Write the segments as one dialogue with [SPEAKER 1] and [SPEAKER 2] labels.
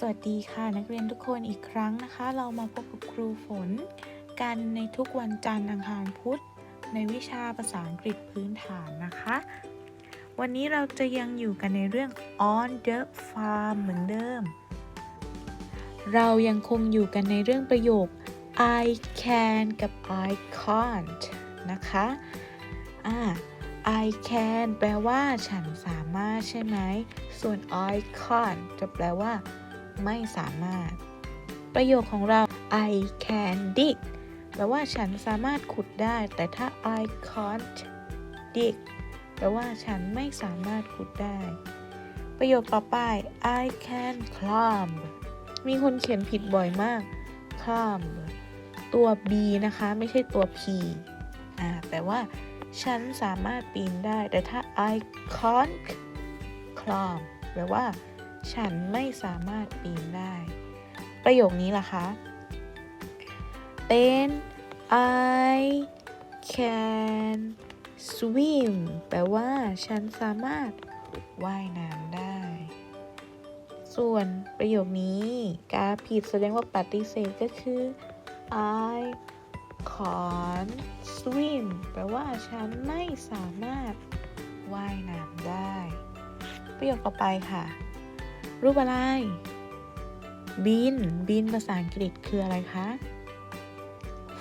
[SPEAKER 1] สวัสดีค่ะนักเรียนทุกคนอีกครั้งนะคะ เรามาพบกับครูฝน กันในทุกวันจันทร์อังคารพุธ ในวิชาภาษาอังกฤษพื้นฐานนะคะ วันนี้เราจะยังอยู่กันในเรื่อง on the farm เหมือนเดิม เรายังคงอยู่กันในเรื่องประโยค I can กับ I can't นะคะอ่า I can แปลว่าฉันสามารถใช่ไหม ส่วน I can't จะแปลว่า ไม่สามารถ ประโยคของเรา I can dig แปลว่าฉันสามารถขุดได้ แต่ถ้า I can't dig แปลว่าฉันไม่สามารถขุดได้ ประโยคต่อไป I can climb มีคนเขียนผิดบ่อยมาก climb ตัว B นะคะ ไม่ใช่ตัว P อ่าแปลว่า ฉันสามารถปีนได้ แต่ถ้า I can't climb แปลว่า ฉันไม่สามารถปีนได้ ประโยคนี้ล่ะคะ เป็น I can swim แปลว่า ฉันสามารถว่ายน้ำได้ ส่วนประโยคนี้กาผิดแสดงว่าปฏิเสธก็คือ I can't swim แปลว่าฉันไม่สามารถว่ายน้ำได้ ประโยคต่อไปค่ะ รูปอะไร บิน บินภาษาอังกฤษคืออะไรคะ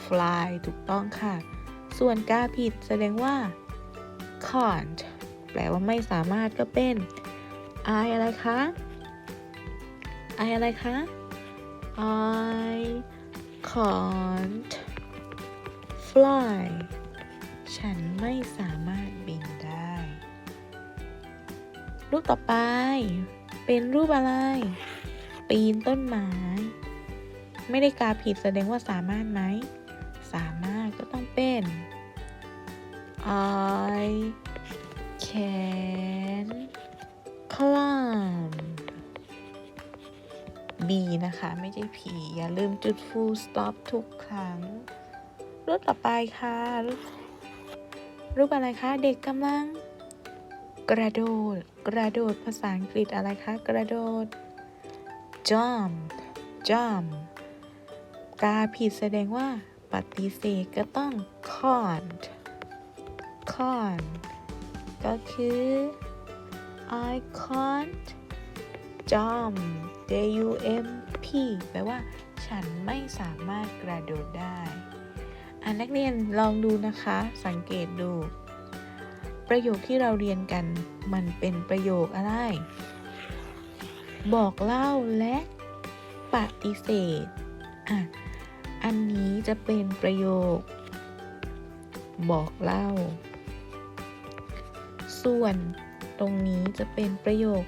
[SPEAKER 1] fly ถูกต้องค่ะ ส่วนกาผิดแสดงว่า can't แปลว่าไม่สามารถก็เป็น I อะไรคะ I อะไรคะ I can't fly ฉันไม่สามารถบินได้ รูปต่อไป เป็นรูปอะไร ปีนต้นไม้ ไม่ได้กาผิดแสดงว่าสามารถไหม สามารถก็ต้องเป็น I can climb B นะคะ ไม่ใช่ P อย่าลืมจุด full stop ทุกครั้ง รูปต่อไปค่ะ รูปรูปอะไรคะ เด็กกำลัง กระโดด กระโดดภาษาอังกฤษอะไรคะ กระโดด jump jump กาผิดแสดงว่า ปฏิเสธก็ต้อง can't can't ก็คือ I can't jump J U M P แปลว่า ฉันไม่สามารถกระโดดได้ อ่านักเรียนลองดูนะคะ สังเกตดู ประโยคที่เราเรียนกัน มันเป็นประโยคอะไร บอกเล่าและปฏิเสธ อะ อันนี้จะเป็นประโยค บอกเล่า ส่วนตรงนี้จะเป็นประโยค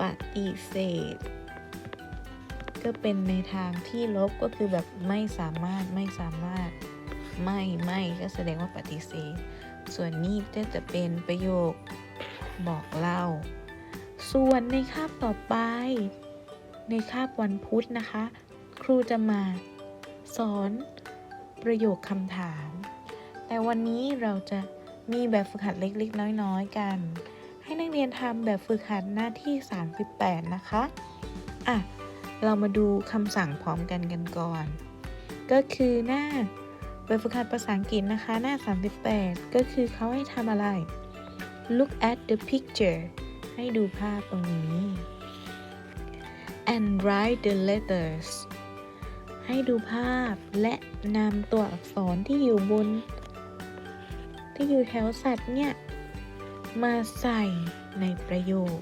[SPEAKER 1] ปฏิเสธ ก็เป็นในทางที่ลบก็คือแบบไม่สามารถไม่สามารถ ไม่ไม่ก็แสดงว่าปฏิเสธ ส่วนนี้ก็จะเป็นประโยคบอกเล่า ส่วนในคาบต่อไป ในคาบวันพุธนะคะ ครูจะมาสอนประโยคคำถาม แต่วันนี้เราจะมีแบบฝึกหัดเล็กๆ น้อยๆ กัน ให้นักเรียนทำแบบฝึกหัดหน้าที่ 38 นะคะ อะ เรามาดูคำสั่งพร้อมกันกันก่อน ก็คือหน้า แบบฝึกหัดภาษาอังกฤษนะคะ หน้า 38 ก็คือเขาให้ทำอะไร look at the picture ให้ดูภาพตรงนี้ and write the letters ให้ดูภาพและนำตัวอักษรที่อยู่บน ที่อยู่แถวสัตว์เนี่ย มาใส่ในประโยค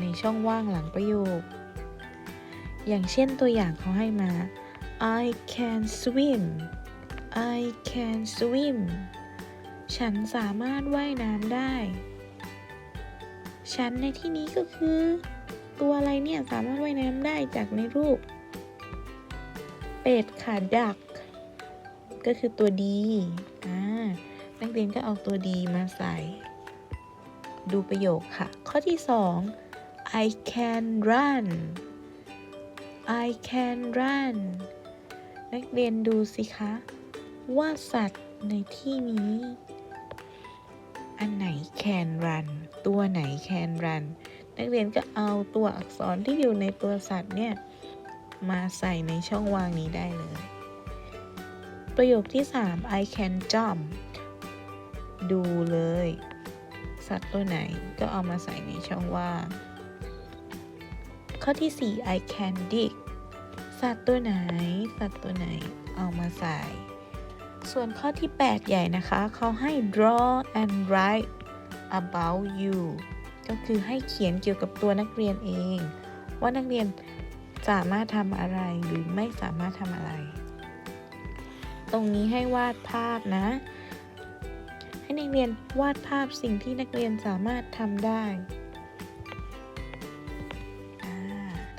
[SPEAKER 1] ในช่องว่างหลังประโยค อย่างเช่นตัวอย่างเขาให้มา I can swim I can swim ฉันสามารถว่ายน้ำได้ ฉันในที่นี้ก็คือ ตัวอะไรเนี่ยสามารถว่ายน้ำได้จากในรูป เป็ดค่ะ duck ก็คือตัวดีอ่านักเรียนก็เอาตัวดีมาใส่ ดูประโยคค่ะ ข้อที่ 2 I can run I can run นักเรียนดูสิคะ ว่าสัตว์ในที่นี้ อันไหน can run ตัวไหน can run นันักเรียนก็เอาตัวอักษรที่อยู่ในตัวสัตว์เนี่ย มาใส่ในช่องว่างนี้ได้เลย ประโยคที่ 3 I can jump ดูเลย สัตว์ตัวไหนก็เอามาใส่ในช่องว่าง ข้อที่ 4 I can dig สัตว์ตัวไหน สัตว์ตัวไหนเอามาใส่ ส่วนข้อที่ 8 ใหญ่นะคะเขาให้ draw and write about you ก็คือให้เขียนเกี่ยวกับตัวนักเรียนเอง ว่านักเรียนสามารถทำอะไรหรือไม่สามารถทำอะไร ตรงนี้ให้วาดภาพนะ ให้นักเรียนวาดภาพสิ่งที่นักเรียนสามารถทำได้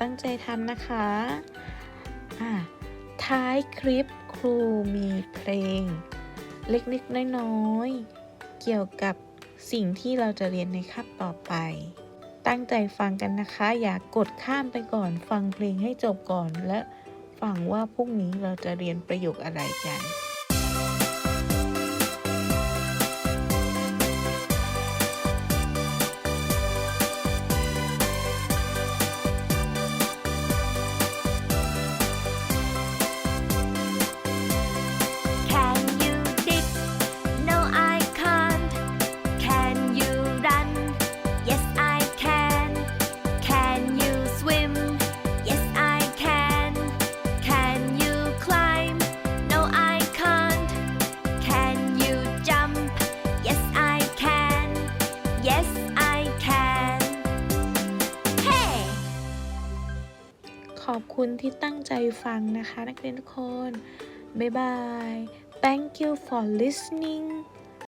[SPEAKER 1] ตั้งใจทำนะคะ ท้ายคลิปครูมีเพลง เล็กๆน้อยๆเกี่ยวกับสิ่งที่เราจะเรียนในคาบต่อไป ตั้งใจฟังกันนะคะ อย่ากกดข้ามไปก่อน ฟังเพลงให้จบก่อนและฟังว่าพรุ่งนี้เราจะเรียนประโยคอะไรกัน
[SPEAKER 2] Yes, I can. Hey!
[SPEAKER 1] ขอบคุณที่ตั้งใจฟังนะคะ นักเรียนทุกคน บ๊ายบาย thank you for listening